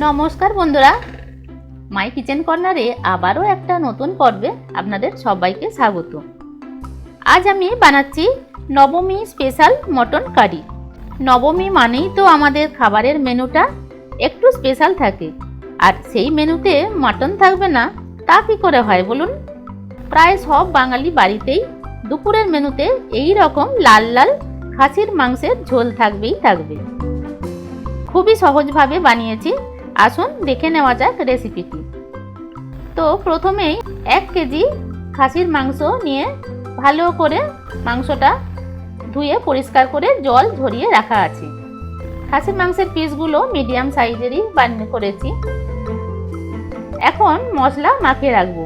নমস্কার বন্ধুরা। মাই কিচেন কর্নারে আবারও একটা নতুন পর্বে আপনাদের সবাইকে স্বাগত। আজ আমি বানাচ্ছি নবমী স্পেশাল মটন কারি। নবমী মানেই তো আমাদের খাবারের মেনুটা একটু স্পেশাল থাকে। আর সেই মেনুতে মটন থাকবে না, তা কি করে হয় বলুন? প্রায় সব বাঙালি বাড়িতেই দুপুরের মেনুতে এই রকম লাল লাল খাসির মাংসের ঝোল থাকবেই থাকবে। খুবই সহজভাবে বানিয়েছি। আসুন দেখে নেওয়া যাক রেসিপিটি তো প্রথমেই এক কেজি খাসির মাংস নিয়ে ভালো করে মাংসটা ধুয়ে পরিষ্কার করে জল ঝরিয়ে রাখা আছে। খাসির মাংসের পিসগুলো মিডিয়াম সাইজেরই বানিয়ে করেছি। এখন মশলা মাখিয়ে রাখব।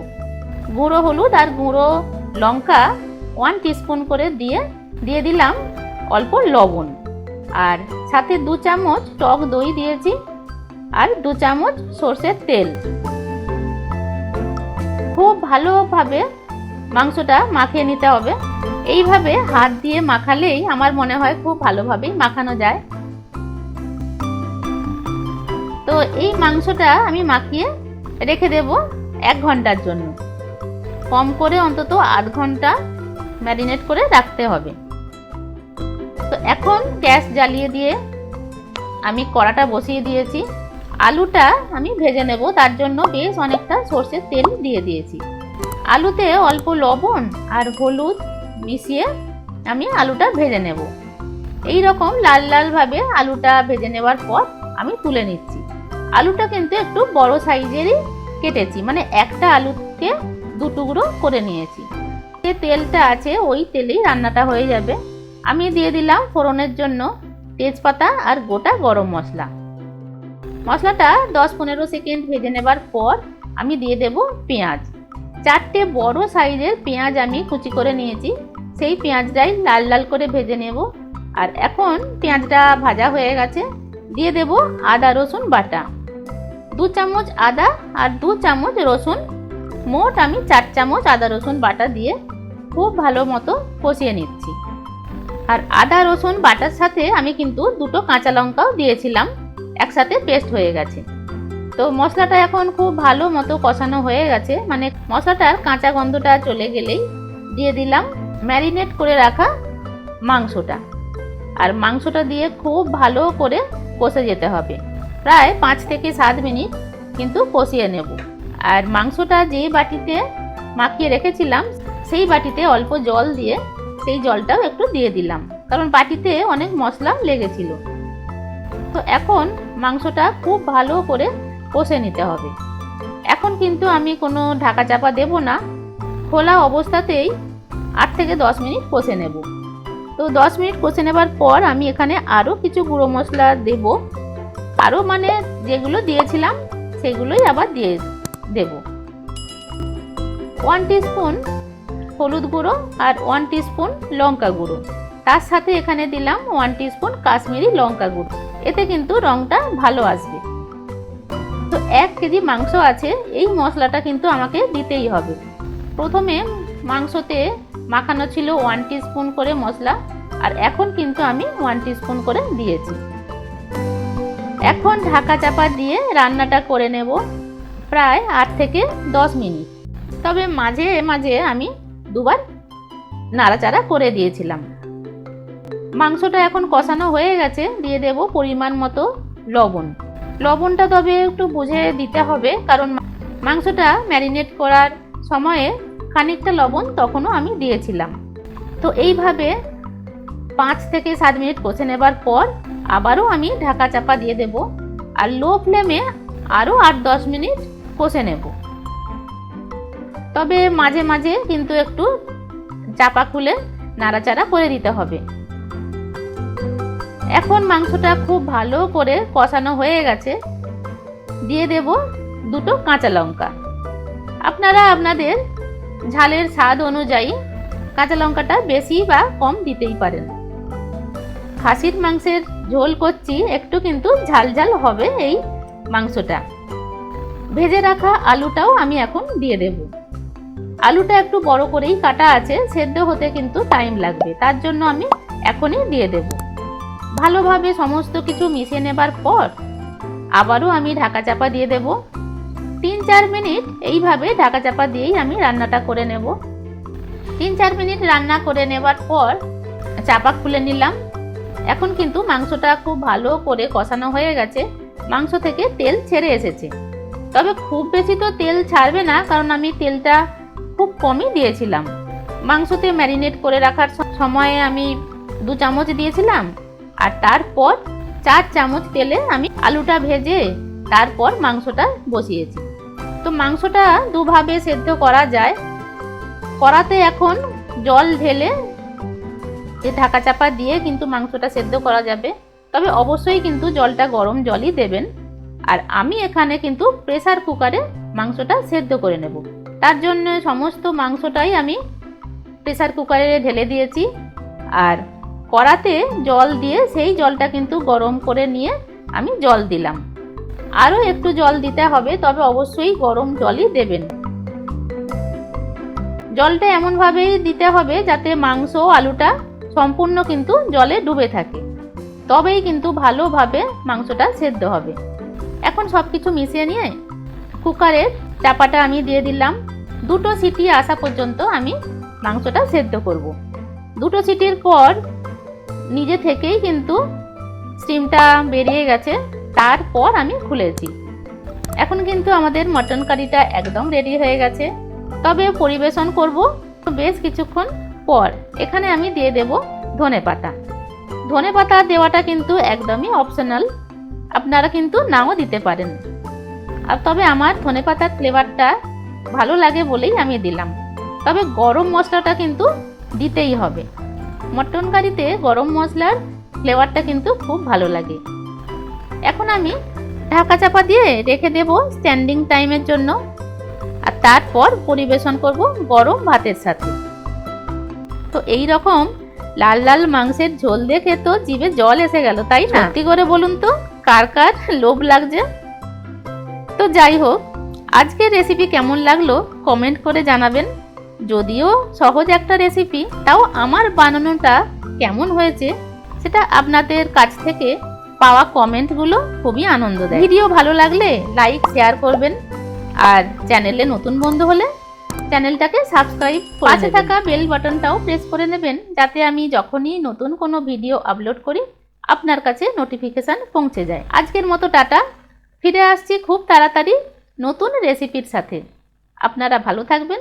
গুঁড়ো হলুদ আর গুঁড়ো লঙ্কা ওয়ান টিস্পুন করে দিয়ে দিয়ে দিলাম অল্প লবণ। আর সাথে দু চামচ টক দই দিয়েছি। আর দু চামচ সর্ষের তেল। খুব ভালোভাবে মাংসটা মাখিয়ে নিতে হবে। এইভাবে হাত দিয়ে মাখালেই আমার মনে হয় খুব ভালোভাবেই মাখানো যায়। তো এই মাংসটা আমি মাখিয়ে রেখে দেব এক ঘণ্টার জন্য। কম করে অন্তত আধ ঘণ্টা ম্যারিনেট করে রাখতে হবে। তো এখন গ্যাস জ্বালিয়ে দিয়ে আমি কড়াটা বসিয়ে দিয়েছি। আলুটা আমি ভেজে নেব, তার জন্য বেশ অনেকটা সর্ষের তেল দিয়ে দিয়েছি। আলুতে অল্প লবণ আর হলুদ মিশিয়ে আমি আলুটা ভেজে নেব। এই রকম লাল লালভাবে আলুটা ভেজে নেওয়ার পর আমি তুলে নিচ্ছি। আলুটা কিন্তু একটু বড় সাইজেরই কেটেছি মানে একটা আলুকে দু টুকরো করে নিয়েছি। যে তেলটা আছে, ওই তেলেই রান্নাটা হয়ে যাবে। আমি দিয়ে দিলাম ফোড়নের জন্য তেজপাতা আর গোটা গরম মশলা। মশলাটা দশ পনেরো সেকেন্ড ভেজে নেবার পর আমি দিয়ে দেব পেঁয়াজ। চারটে বড় সাইজের পেঁয়াজ আমি কুচি করে নিয়েছি। সেই পেঁয়াজটাই লাল লাল করে ভেজে নেব। আর এখন পেঁয়াজটা ভাজা হয়ে গেছে, দিয়ে দেব আদা, রসুন, বাটা। দু চামচ আদা আর দু চামচ রসুন। মোট আমি চার চামচ আদা, রসুন, বাটা দিয়ে খুব ভালো মতো কষিয়ে নিচ্ছি। আর আদা, রসুন, বাটার সাথে আমি কিন্তু দুটো কাঁচা লঙ্কাও দিয়েছিলাম। একসাথে পেস্ট হয়ে গেছে। তো মশলাটা এখন খুব ভালো মতো কষানো হয়ে গেছে। মানে মশলাটার কাঁচা গন্ধটা চলে গেলেই দিয়ে দিলাম ম্যারিনেট করে রাখা মাংসটা। আর মাংসটা দিয়ে খুব ভালো করে কষে যেতে হবে। প্রায় পাঁচ থেকে সাত মিনিট কিন্তু কষিয়ে নেব। আর মাংসটা যে বাটিতে মাখিয়ে রেখেছিলাম, সেই বাটিতে অল্প জল দিয়ে সেই জলটাও একটু দিয়ে দিলাম। কারণ বাটিতে অনেক মশলা লেগেছিল। তো এখন মাংসটা খুব ভালো করে কষে নিতে হবে। এখন কিন্তু আমি কোনো ঢাকা চাপা দেব না। খোলা অবস্থাতেই আট থেকে দশ মিনিট কষে নেব। তো দশ মিনিট কষে নেবার পর আমি এখানে আরও কিছু গুঁড়ো মশলা দেব। আরও মানে যেগুলো দিয়েছিলাম সেগুলোই আবার দিয়ে দেব। ওয়ান স্পুন হলুদ গুঁড়ো আর ওয়ান স্পুন লঙ্কা গুঁড়ো। তার সাথে এখানে দিলাম ওয়ান স্পুন কাশ্মীরি লঙ্কা গুঁড়ো। এতে কিন্তু রঙটা ভালো আসবে। তো এক কেজি মাংস আছে, এই মশলাটা কিন্তু আমাকে দিতেই হবে। প্রথমে মাংসতে মাখানো ছিল ওয়ান স্পুন করে মশলা, আর এখন কিন্তু আমি ওয়ান স্পুন করে দিয়েছি। এখন ঢাকা চাপা দিয়ে রান্নাটা করে নেব প্রায় আট থেকে দশ মিনিট। তবে মাঝে মাঝে আমি দুবার নাড়াচাড়া করে দিয়েছিলাম। মাংসটা এখন কষানো হয়ে গেছে, দিয়ে দেব পরিমাণ মতো লবণ। লবণটা তবে একটু বুঝে দিতে হবে, কারণ মাংসটা ম্যারিনেট করার সময়ে খানিকটা লবণ তখনও আমি দিয়েছিলাম। তো এইভাবে পাঁচ থেকে সাত মিনিট কষে নেবার পর আবারও আমি ঢাকা চাপা দিয়ে দেব আর লো ফ্লেমে আরও আট দশ মিনিট কষে নেব। তবে মাঝে মাঝে কিন্তু একটু চাপা খুলে নাড়াচাড়া করে দিতে হবে। এখন মাংসটা খুব ভালো করে কষানো হয়ে গেছে। দিয়ে দেব দুটো কাঁচা লঙ্কা। আপনারা আপনাদের ঝালের স্বাদ অনুযায়ী কাঁচা লঙ্কাটা বেশি বা কম দিতেই পারেন। খাসির মাংসের ঝোল করছি, একটু কিন্তু ঝাল ঝাল হবে এই মাংসটা। ভেজে রাখা আলুটাও আমি এখন দিয়ে দেব। আলুটা একটু বড় করেই কাটা আছে, সেদ্ধ হতে কিন্তু টাইম লাগবে। তার জন্য আমি এখনই দিয়ে দেব। ভালোভাবে সমস্ত কিছু মিশিয়ে নেবার পর আবারও আমি ঢাকা চাপা দিয়ে দেব। তিন চার মিনিট এইভাবে ঢাকা চাপা দিয়েই আমি রান্নাটা করে নেব। তিন চার মিনিট রান্না করে নেবার পর চাপা খুলে নিলাম। এখন কিন্তু মাংসটা খুব ভালো করে কষানো হয়ে গেছে। মাংস থেকে তেল ছেড়ে এসেছে। তবে খুব বেশি তো তেল ছাড়বে না, কারণ আমি তেলটা খুব কমই দিয়েছিলাম। মাংসতে ম্যারিনেট করে রাখার সময়ে আমি দু চামচ দিয়েছিলাম। আর তারপর চার চামচ তেলে আমি আলুটা ভেজে তারপর মাংসটা বসিয়েছি। তো মাংসটা দুভাবে সেদ্ধ করা যায়। কড়াতে এখন জল ঢেলে যে ঢাকা চাপা দিয়ে কিন্তু মাংসটা সেদ্ধ করা যাবে। তবে অবশ্যই কিন্তু জলটা গরম জলই দেবেন। আর আমি এখানে কিন্তু প্রেসার কুকারে মাংসটা সেদ্ধ করে নেব। তার জন্য সমস্ত মাংসটাই আমি প্রেসার কুকারে ঢেলে দিয়েছি। আর কড়াতে জল দিয়ে সেই জলটা কিন্তু গরম করে নিয়ে আমি জল দিলাম। আরও একটু জল দিতে হবে, তবে অবশ্যই গরম জলই দেবেন। জলটা এমনভাবেই দিতে হবে যাতে মাংস আলুটা সম্পূর্ণ কিন্তু জলে ডুবে থাকে। তবেই কিন্তু ভালোভাবে মাংসটা সেদ্ধ হবে। এখন সব কিছু মিশিয়ে নিয়ে কুকারের চাপাটা আমি দিয়ে দিলাম। দুটো সিটি আসা পর্যন্ত আমি মাংসটা সেদ্ধ করব। দুটো সিটির পর নিজে থেকেই কিন্তু স্টিমটা বেরিয়ে গেছে, তারপর আমি খুলেছি। এখন কিন্তু আমাদের মটন কারিটা একদম রেডি হয়ে গেছে। তবে পরিবেশন করব বেশ কিছুক্ষণ পর। এখানে আমি দিয়ে দেব ধনে পাতা। ধনে পাতা দেওয়াটা কিন্তু একদমই অপশনাল আপনারা কিন্তু নাও দিতে পারেন। আর তবে আমার ধনে পাতার ফ্লেভারটা ভালো লাগে বলেই আমি দিলাম। তবে গরম মশলাটা কিন্তু দিতেই হবে। মটন কারিতে গরম মশলার ফ্লেভারটা কিন্তু খুব ভালো লাগে। এখন আমি ঢাকা চাপা দিয়ে রেখে দেব স্ট্যান্ডিং টাইমের জন্য। আর তারপর পরিবেশন করব গরম ভাতের সাথে। তো এই রকম লাল লাল মাংসের ঝোল দেখে তো জিভে জল এসে গেল তাই না? সত্যি করে বলুন তো কার কার লোভ লাগছে? তো যাই হোক আজকের রেসিপি কেমন লাগল কমেন্ট করে জানাবেন। যদিও সহজ একটা রেসিপি তাও আমার বানানোটা কেমন হয়েছে সেটা আপনাদের কাছ থেকে পাওয়া কমেন্টগুলো খুবই আনন্দ দেয়। ভিডিও ভালো লাগলে লাইক শেয়ার করবেন আর চ্যানেলে নতুন বন্ধু হলে চ্যানেলটাকে সাবস্ক্রাইব পাশে থাকা বেল বাটনটাও প্রেস করে নেবেন যাতে আমি যখনই নতুন কোনো ভিডিও আপলোড করি আপনার কাছে নোটিফিকেশান পৌঁছে যায়। আজকের মতো টাটা। ফিরে আসছি খুব তাড়াতাড়ি নতুন রেসিপির সাথে। আপনারা ভালো থাকবেন।